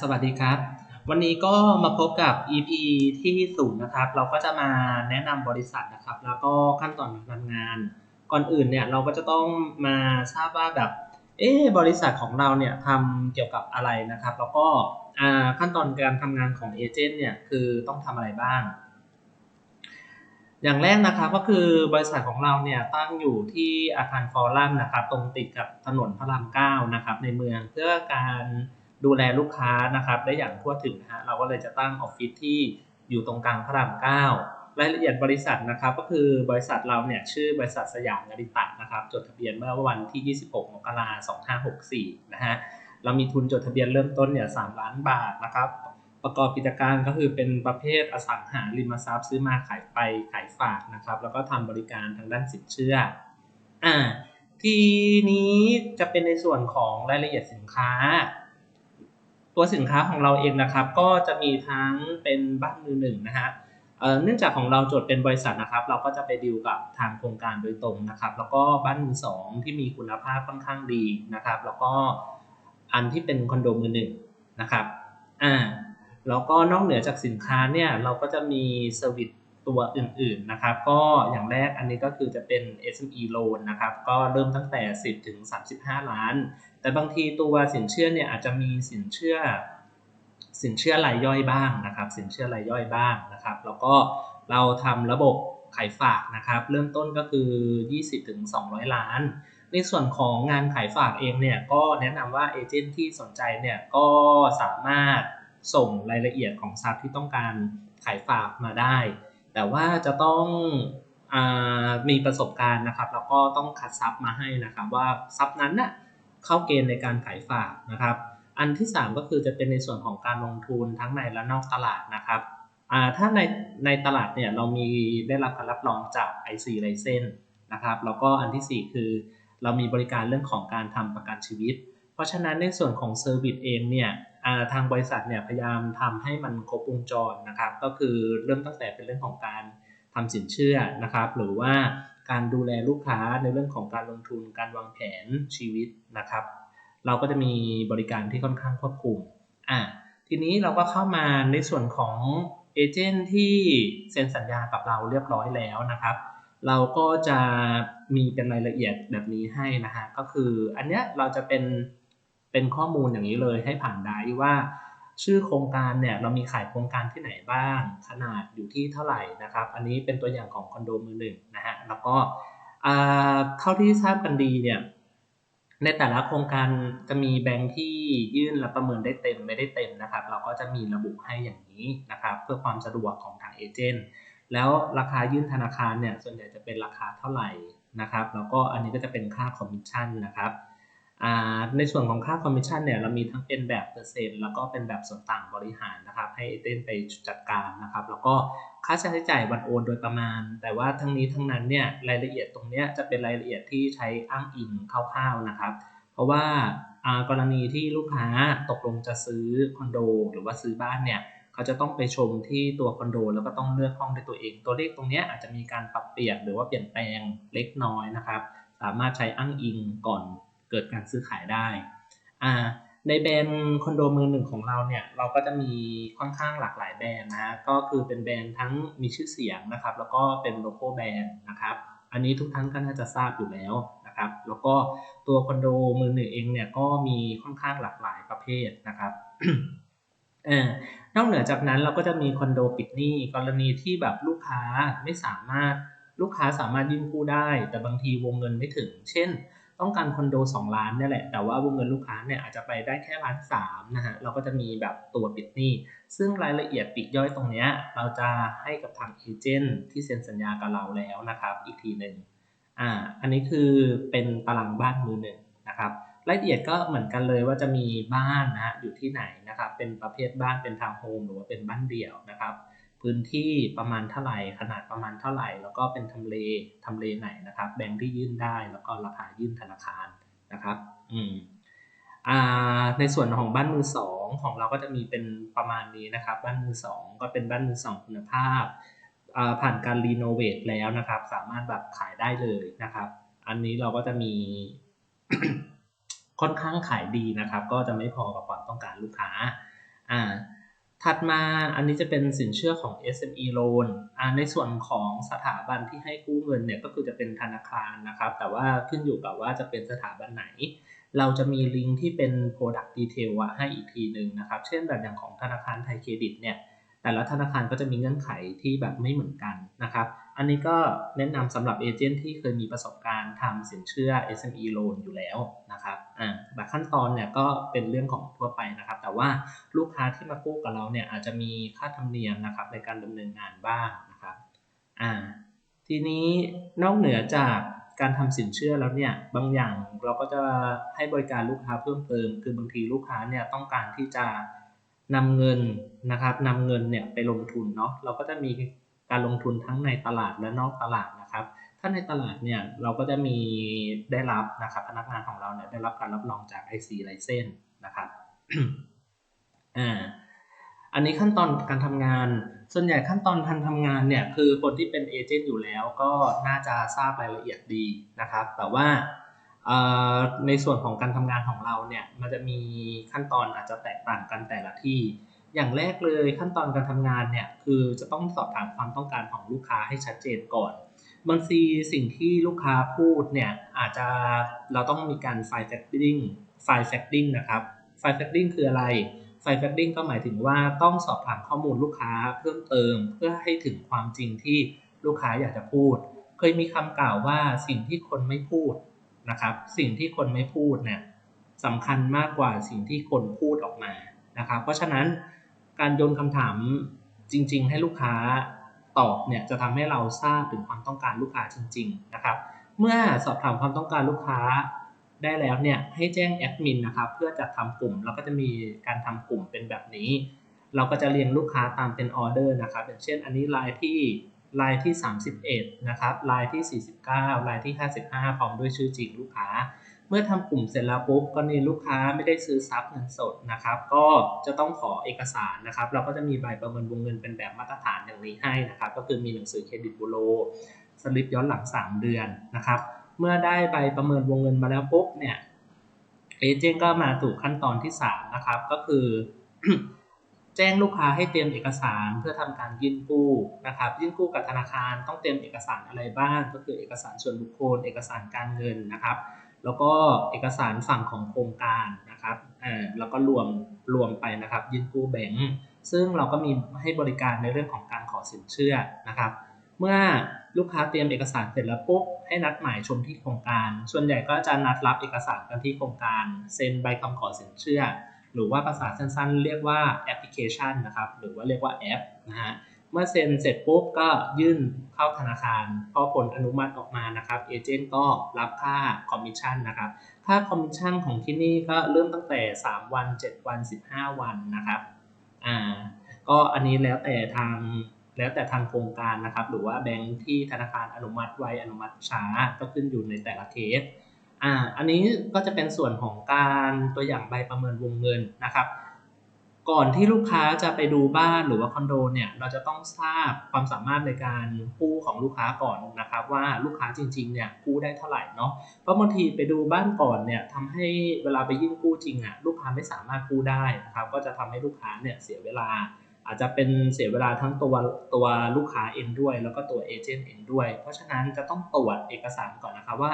สวัสดีครับ วันนี้ก็มาพบกับ EP ที่ศูนย์นะครับ เราก็จะมาแนะนำบริษัทนะครับ แล้วก็ขั้นตอนการทำงาน ก่อนอื่นเนี่ยเราก็จะต้องมาทราบว่าแบบเอ๊ะบริษัทของเราเนี่ยทำเกี่ยวกับอะไรนะครับ แล้วก็ขั้นตอนการทำงานของเอเจนต์เนี่ยคือต้องทำอะไรบ้าง อย่างแรกนะครับก็คือบริษัทของเราเนี่ยตั้งอยู่ที่อาคารฟอรัมนะครับ ตรงติดกับถนนพระรามเก้านะครับในเมืองเพื่อการ ดูแลลูกค้านะครับได้อย่างทั่วถึงนะฮะเราก็เลยจะตั้งออฟฟิศที่อยู่ตรงกลางพระรามเก้ารายละเอียดบริษัทนะครับก็คือบริษัทเราเนี่ยชื่อบริษัทสยามนาริตะนะครับจดทะเบียนเมื่อวันที่ 26 มกราคม 2564 นะฮะเรามีทุนจดทะเบียนเริ่มต้นเนี่ย 3 ล้านบาทนะครับประกอบกิจการก็คือเป็นประเภทอสังหาริมทรัพย์ซื้อมาขายไปขายฝากนะครับแล้วก็ทำบริการทางด้านสินเชื่ออ่าทีนี้จะเป็นในส่วนของรายละเอียดสินค้า ตัวสินค้าของเราเองนะครับ ก็จะมีทั้งเป็นบ้านมือหนึ่งนะฮะเนื่องจากของเราจดเป็นบริษัทนะครับ เราก็จะไปดีลกับทางโครงการโดยตรงนะครับ แล้วก็บ้านมือสองที่มีคุณภาพค่อนข้างดีนะครับ แล้วก็อันที่เป็นคอนโดมือหนึ่งนะครับอ่าแล้วก็นอกเหนือจากสินค้าเนี่ยเราก็จะมีเซอร์วิส ตัวอื่นๆนะครับ ก็อย่างแรกอันนี้ก็คือจะเป็น SME loan นะครับ ก็เริ่มตั้งแต่ 10 ถึง 35 ล้าน แต่บางทีตัวสินเชื่อเนี่ยอาจจะมีสินเชื่อ สินเชื่อรายย่อยบ้างนะครับ สินเชื่อรายย่อยบ้างนะครับ แล้วก็เราทำระบบขายฝากนะครับ เริ่มต้นก็คือ 20 ถึง 200 ล้าน ในส่วนของงานขายฝากเองเนี่ยก็แนะนำว่าเอเจนต์ที่สนใจเนี่ยก็สามารถส่งรายละเอียดของทรัพย์ที่ต้องการขายฝากมาได้ แต่ว่าจะต้องอมีประสบการณ์นะครับ แล้วก็ต้องคัดซับมาให้นะครับ ว่าซับนั้นน่ะเข้าเกณฑ์ในการขายฝากนะครับ อันที่ 3 ก็คือจะเป็นในส่วนของการลงทุนทั้งในและนอกตลาดนะครับถ้าในในตลาดเนี่ยเรามีได้รับการรับรองจาก IC License นะครับ แล้วก็อันทีสี่4 คือ เรามีบริการเรื่องของการทำประกันชีวิต เพราะฉะนั้นในส่วนของเซอร์วิสเองเนี่ย ทางบริษัทเนี่ยพยายามทำให้มันครบวงจรนะครับ ก็คือเริ่มตั้งแต่เป็นเรื่องของการทำสินเชื่อนะครับ หรือว่าการดูแลลูกค้าในเรื่องของการลงทุนการวางแผนชีวิตนะครับ เราก็จะมีบริการที่ค่อนข้างควบคุมอะทีนี้เราก็เข้ามาในส่วนของเอเจนต์ที่เซ็นสัญญากับเราเรียบร้อยแล้วนะครับ เราก็จะมีเป็นรายละเอียดแบบนี้ให้นะฮะก็คืออันเนี้ยเราจะเป็น เป็นข้อมูลอย่างนี้เลยให้ผ่านได้ว่าชื่อโครงการเนี่ยเรามีขายโครงการที่ไหนบ้าง ขนาดอยู่ที่เท่าไหร่นะครับ อันนี้เป็นตัวอย่างของคอนโดมือหนึ่งนะฮะแล้วก็เท่าที่ทราบกันดีเนี่ยในแต่ละโครงการจะมีแบงค์ที่ยื่นและประเมินได้เต็มไม่ได้เต็มนะครับ เราก็จะมีระบุให้อย่างนี้นะครับ เพื่อความสะดวกของทางเอเจนต์แล้วราคายื่นธนาคารเนี่ยส่วนใหญ่จะเป็นราคาเท่าไหร่นะครับ แล้วก็อันนี้ก็จะเป็นค่าคอมมิชชั่นนะครับ ในส่วนของค่าคอมมิชชั่นเนี่ยเรามีทั้งเป็นแบบเปอร์เซ็นต์แล้วก็เป็นแบบส่วนต่างบริหารนะครับ ให้เต้นไปจัดการนะครับ แล้วก็ค่าใช้จ่ายวันโอนโดยประมาณ แต่ว่าทั้งนี้ทั้งนั้นเนี่ยรายละเอียดตรงนี้จะเป็นรายละเอียดที่ใช้อ้างอิงคร่าวๆนะครับ เพราะว่ากรณีที่ลูกค้าตกลงจะซื้อคอนโด หรือว่าซื้อบ้านเนี่ยเขาจะต้องไปชมที่ตัวคอนโด แล้วก็ต้องเลือกห้องด้วยตัวเอง ตัวเลขตรงนี้อาจจะมีการปรับเปลี่ยนหรือว่าเปลี่ยนแปลงเล็กน้อยนะครับ สามารถใช้อ้างอิงก่อน เกิดการซื้อขายได้ในแบรนด์คอนโดมือหนึ่งของเราเนี่ยเราก็จะมีค่อนข้างหลากหลายแบรนด์นะฮะก็คือเป็นแบรนด์ทั้งมีชื่อเสียงนะครับ แล้วก็เป็นโลโก้แบรนด์นะครับ อันนี้ทุกท่านก็น่าจะทราบอยู่แล้วนะครับ แล้วก็ตัวคอนโดมือหนึ่งเองเนี่ยก็มีค่อนข้างหลากหลายประเภทนะครับนอกเหนือจากนั้นเราก็จะมีคอนโดปิดหนี้กรณีที่แบบลูกค้าไม่สามารถลูกค้าสามารถยื่นกู้ได้ แต่บางทีวงเงินไม่ถึง เช่น ต้องการคอนโด 2 ล้านนี่แหละ แต่ว่าวงเงินลูกค้าเนี่ยอาจจะไปได้แค่ล้านสามนะฮะ เราก็จะมีแบบตัวปิดหนี้ ซึ่งรายละเอียดปิดย่อยตรงนี้เราจะให้กับทางเอเจนต์ที่เซ็นสัญญากับเราแล้วนะครับ อีกทีหนึ่งอ่า อันนี้คือเป็นตารางบ้านมือหนึ่งนะครับรายละเอียดก็เหมือนกันเลยว่าจะมีบ้านนะฮะอยู่ที่ไหนนะครับ เป็นประเภทบ้านเป็นทาวน์โฮมหรือว่าเป็นบ้านเดี่ยวนะครับ พื้นที่ประมาณเท่าไหร่ ขนาดประมาณเท่าไหร่ แล้วก็เป็นทำเลทำเลไหนนะครับ แบงค์ที่ยื่นได้แล้วก็ราคายื่นธนาคารนะครับอืมอ่าในส่วนของบ้านมือสองของเราก็จะมีเป็นประมาณนี้นะครับ บ้านมือสองก็เป็นบ้านมือสองคุณภาพผ่านการรีโนเวทแล้วนะครับ สามารถแบบขายได้เลยนะครับ อันนี้เราก็จะมีค่อนข้างขายดีนะครับ ก็จะไม่พอกับความต้องการลูกค้าอ่า ถัดมาอันนี้จะเป็นสินเชื่อของ SME loan ในส่วนของสถาบันที่ให้กู้เงินเนี่ยก็คือจะเป็นธนาคารนะครับ แต่ว่าขึ้นอยู่กับว่าจะเป็นสถาบันไหน เราจะมีลิงก์ที่เป็น product detail ให้อีกทีหนึ่งนะครับ เช่นแบบอย่างของธนาคารไทยเครดิตเนี่ยแต่ละธนาคารก็จะมีเงื่อนไขที่แบบไม่เหมือนกันนะครับ อันนี้ก็แนะนำสำหรับเอเจนต์ที่เคยมีประสบการณ์ทำสินเชื่อ SME loan อยู่แล้วนะครับ อ่าแบบขั้นตอนเนี่ยก็เป็นเรื่องของทั่วไปนะครับ แต่ว่าลูกค้าที่มากู้กับเราเนี่ยอาจจะมีค่าธรรมเนียมนะครับในการดำเนินงานบ้างนะครับอ่าทีนี้นอกเหนือจากการทำสินเชื่อแล้วเนี่ยบางอย่างเราก็จะให้บริการลูกค้าเพิ่มเติม คือบางทีลูกค้าเนี่ยต้องการที่จะนำเงินนะครับนำเงินเนี่ยไปลงทุนเนาะเราก็จะมีการลงทุนทั้งในตลาดและนอกตลาดนะครับ ถ้าในตลาดเนี่ยเราก็จะมีได้รับนะครับพนักงานของเราเนี่ยได้รับการรับรองจาก IC License นะครับอ่าอันนี้ขั้นตอนการทำงาน ส่วนใหญ่ขั้นตอนการทำงานเนี่ยคือคนที่เป็นเอเจนต์อยู่แล้วก็น่าจะทราบรายละเอียดดีนะครับ แต่ว่าในส่วนของการทำงานของเราเนี่ยมันจะมีขั้นตอนอาจจะแตกต่างกันแต่ละที่ อย่างแรกเลยขั้นตอนการทำงานเนี่ยคือจะต้องสอบถามความต้องการของลูกค้าให้ชัดเจนก่อน บางทีสิ่งที่ลูกค้าพูดเนี่ยอาจจะเราต้องมีการไฟล์แฟกติ้งไฟล์แฟกติ้งนะครับไฟล์แฟกติ้งคืออะไรไฟล์แฟกติ้งก็หมายถึงว่าต้องสอบถามข้อมูลลูกค้าเพิ่มเติม เพื่อให้ถึงความจริงที่ลูกค้าอยากจะพูด เคยมีคำกล่าวว่าสิ่งที่คนไม่พูดนะครับสิ่งที่คนไม่พูดเนี่ยสำคัญมากกว่าสิ่งที่คนพูดออกมานะครับเพราะฉะนั้นการโยนคำถามจริง ๆ ให้ลูกค้า ตอบเนี่ยจะทำให้เราทราบถึงความต้องการลูกค้าจริง ๆ นะครับ เมื่อสอบถามความต้องการลูกค้าได้แล้วเนี่ยให้แจ้งแอดมินนะครับเพื่อจัดทำกลุ่มเราก็จะมีการทำกลุ่มเป็นแบบนี้ เราก็จะเรียงลูกค้าตามเป็นออเดอร์นะครับอย่างเช่นอันนี้ลายที่ลายที่ 31 นะครับลายที่ 49ลายที่ 55 พร้อมด้วยชื่อจริงลูกค้า เมื่อทำกลุ่มเสร็จแล้วปุ๊บก็นี่ลูกค้าไม่ได้ซื้อซับเงินสดนะครับ ก็จะต้องขอเอกสารนะครับ เราก็จะมีใบประเมินวงเงินเป็นแบบมาตรฐานอย่างนี้ให้นะครับ ก็คือมีหนังสือเครดิตบูโรสลิปย้อนหลัง 3 เดือนนะครับ เมื่อได้ใบประเมินวงเงินมาแล้วปุ๊บเนี่ยเอเจนต์ก็มาสู่ขั้นตอนที่ 3 นะครับ ก็คือแจ้งลูกค้าให้เตรียมเอกสารเพื่อทำการยื่นกู้นะครับ ยื่นกู้กับธนาคารต้องเตรียมเอกสารอะไรบ้าง ก็คือเอกสารส่วนบุคคล เอกสารการเงินนะครับ แล้วก็เอกสารฝั่งของโครงการนะครับอ่าแล้วก็รวมรวมไปนะครับยื่นกู้แบงก์ซึ่งเราก็มีให้บริการในเรื่องของการขอสินเชื่อนะครับ เมื่อลูกค้าเตรียมเอกสารเสร็จแล้วปุ๊บให้นัดหมายชมที่โครงการ ส่วนใหญ่ก็จะนัดรับเอกสารกันที่โครงการเซ็นใบคำขอสินเชื่อ หรือว่าภาษาสั้นๆ เรียกว่าแอปพลิเคชันนะครับ หรือว่าเรียกว่าแอปนะฮะ เมื่อเซ็นเสร็จปุ๊บก็ยื่นเข้าธนาคาร พอผลอนุมัติออกมานะครับเอเจนต์ก็รับค่าคอมมิชชั่นนะครับค่าคอมมิชชั่นของที่นี่ก็เริ่มตั้งแต่ 3 วัน 7 วัน 15 วันนะครับอ่าก็อันนี้แล้วแต่ทางแล้วแต่ทางโครงการนะครับ หรือว่าแบงค์ที่ธนาคารอนุมัติไวอนุมัติช้าก็ขึ้นอยู่ในแต่ละเคสอ่าอันนี้ก็จะเป็นส่วนของการตัวอย่างใบประเมินวงเงินนะครับ ก่อนที่ลูกค้าจะไปดูบ้านหรือว่าคอนโดเนี่ยเราจะต้องทราบความสามารถในการกู้ของลูกค้าก่อนนะครับว่าลูกค้าจริงๆเนี่ยกู้ได้เท่าไหร่เนาะเพราะบางทีไปดูบ้านก่อนเนี่ยทำให้เวลาไปยื่นกู้จริงอะ่ะลูกค้าไม่สามารถกู้ได้นะครับก็จะทำให้ลูกค้าเนี่ยเสียเวลา อาจจะเป็นเสียเวลาทั้งตัวตัวลูกค้าเองด้วย แล้วก็ตัวเอเจนต์เองด้วย เพราะฉะนั้นจะต้องตรวจเอกสารก่อนนะครับว่า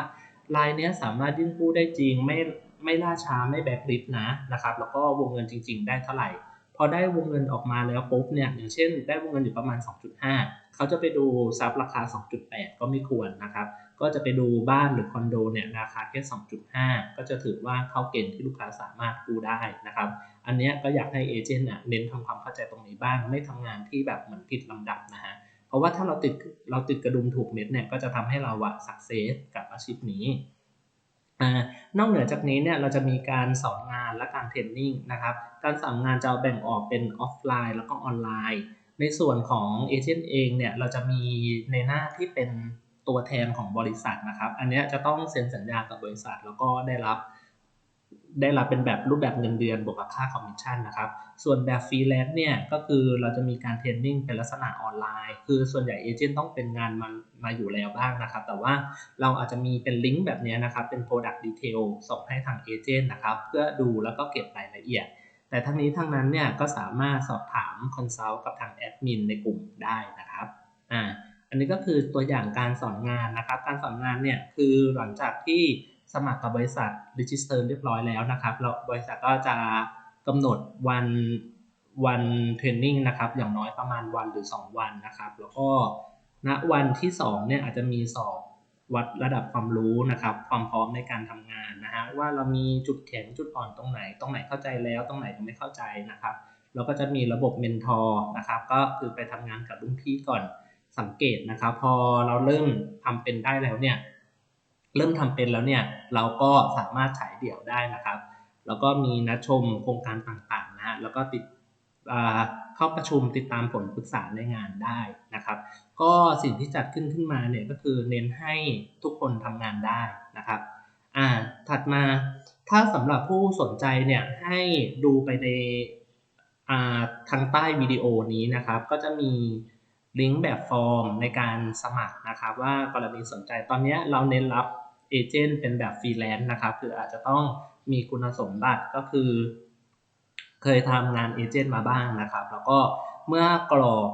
ลายนี้สามารถยื่นกู้ได้จริงไม่ ไม่ล่าช้าไม่แบ็คลิสนะนะครับ แล้วก็วงเงินจริง ๆ ได้เท่าไหร่ พอได้วงเงินออกมาแล้วปุ๊บเนี่ยอย่างเช่น ได้วงเงินอยู่ประมาณ 2.5 เขาจะไปดูซับราคา 2.8 ก็ไม่ควรนะครับ ก็จะไปดูบ้านหรือคอนโดเนี่ยราคาแค่ 2.5 ก็จะถือว่าเข้าเกณฑ์ที่ลูกค้าสามารถกู้ได้นะครับ อันนี้ก็อยากให้เอเจนต์เน้นทำความเข้าใจตรงนี้บ้าง ไม่ทำงานที่แบบเหมือนผิดลำดับนะฮะเพราะว่าถ้าเราติดเราติดกระดุมถูกเม็ดเนี่ยก็จะทำให้เราอะสักเซสกับอาชีพนี้ นอกเหนือจากนี้เนี่ยเราจะมีการสอนงานและการเทรนนิ่งนะครับ การสอนงานจะแบ่งออกเป็นออฟไลน์แล้วก็ออนไลน์ ในส่วนของเอเจนต์เองเนี่ยเราจะมีในหน้าที่เป็นตัวแทนของบริษัทนะครับ อันนี้จะต้องเซ็นสัญญากับบริษัทแล้วก็ได้รับ ได้รับเป็นแบบรูปแบบเงินเดือนบวกกับค่าคอมมิชชั่นนะครับ ส่วนแบบฟรีแลนซ์เนี่ยก็คือเราจะมีการเทรนนิ่งเป็นลักษณะออนไลน์ คือส่วนใหญ่เอเจนต์ต้องเป็นงานมามาอยู่แล้วบ้างนะครับ แต่ว่าเราอาจจะมีเป็นลิงก์แบบนี้นะครับ เป็น Product Detail ส่งให้ทางเอเจนต์นะครับ เพื่อดูแล้วก็เก็บรายละเอียด แต่ทั้งนี้ทั้งนั้นเนี่ยก็สามารถสอบถามคอนซัลท์กับทางแอดมินในกลุ่มได้นะครับอ่าอันนี้ก็คือตัวอย่างการสอนงานนะครับ การสอนงานเนี่ยคือหลังจากที่ สมัครกับบริษัท register เรียบร้อยแล้วนะครับแล้วบริษัทก็จะกำหนดวันวันเทรนนิ่งนะครับอย่างน้อยประมาณวันหรือ 2 วันนะครับ แล้วก็ณวันที่2เนี่ยอาจจะมีสอบวัดระดับความรู้นะครับ ความพร้อมในการทำงานนะฮะว่าเรามีจุดแข็งจุดอ่อนตรงไหน ตรงไหนเข้าใจแล้วตรงไหนยังไม่เข้าใจนะครับเราก็จะมีระบบเมนทอร์นะครับก็คือไปทำงานกับรุ่นพี่ก่อนสังเกตนะครับ พอเราเริ่มทำเป็นได้แล้วเนี่ย เริ่มทำเป็นแล้วเนี่ย เราก็สามารถฉายเดี่ยวได้นะครับ แล้วก็มีนัดชมโครงการต่างๆนะฮะแล้วก็ติดเข้าประชุมติดตามผลปรึกษาในงานได้นะครับ ก็สิ่งที่จัดขึ้นขึ้นมาเนี่ยก็คือเน้นให้ทุกคนทำงานได้นะครับอ่าถัดมาถ้าสำหรับผู้สนใจเนี่ยให้ดูไปในาทางใต้วิดีโอนี้นะครับ ก็จะมีลิงก์แบบฟอร์มในการสมัครนะครับ ว่ากรณีสนใจตอนนี้เราเน้นรับ เอเจนต์เป็นแบบฟรีแลนซ์นะครับ คืออาจจะต้องมีคุณสมบัติก็คือ เคยทำงานเอเจนต์มาบ้างนะครับ แล้วก็เมื่อกรอก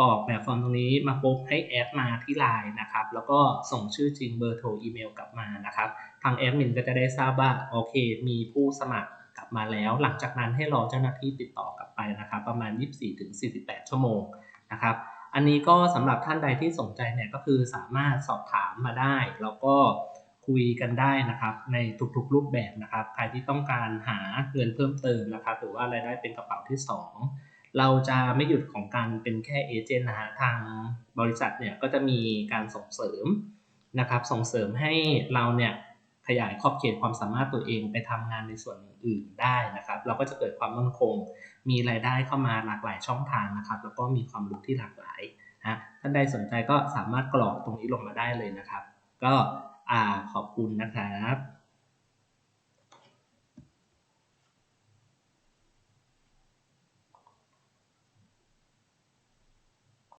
กรอกแบบฟอร์มตรงนี้มาปุ๊บให้แอดมาที่ไลน์นะครับ แล้วก็ส่งชื่อจริงเบอร์โทรอีเมลกลับมานะครับ ทางแอดมินก็จะได้ทราบว่าโอเค มีผู้สมัครกลับมาแล้ว หลังจากนั้นให้รอเจ้าหน้าที่ติดต่อกลับไปนะครับ ประมาณ 24-48 ชั่วโมงนะครับ อันนี้ก็สำหรับท่านใดที่สนใจเนี่ยก็คือสามารถสอบถามมาได้ แล้วก็ คุยกันได้นะครับในทุกๆรูปแบบนะครับใครที่ต้องการหาเงินเพิ่มเติมนะครับหรือว่ารายได้เป็นกระเป๋าที่ 2 เราจะไม่หยุดของการเป็นแค่เอเจนต์นะฮะทางบริษัทเนี่ยก็จะมีการส่งเสริมนะครับส่งเสริมให้เราเนี่ยขยายขอบเขตความสามารถตัวเองไปทำงานในส่วนอื่นได้นะครับ เราก็จะเกิดความมั่นคง มีรายได้เข้ามาหลากหลายช่องทางนะครับ แล้วก็มีความรู้ที่หลากหลายนะท่านใดสนใจก็สามารถกรอกตรงนี้ลงมาได้เลยนะครับ ก็ อ่าขอบคุณนะครับ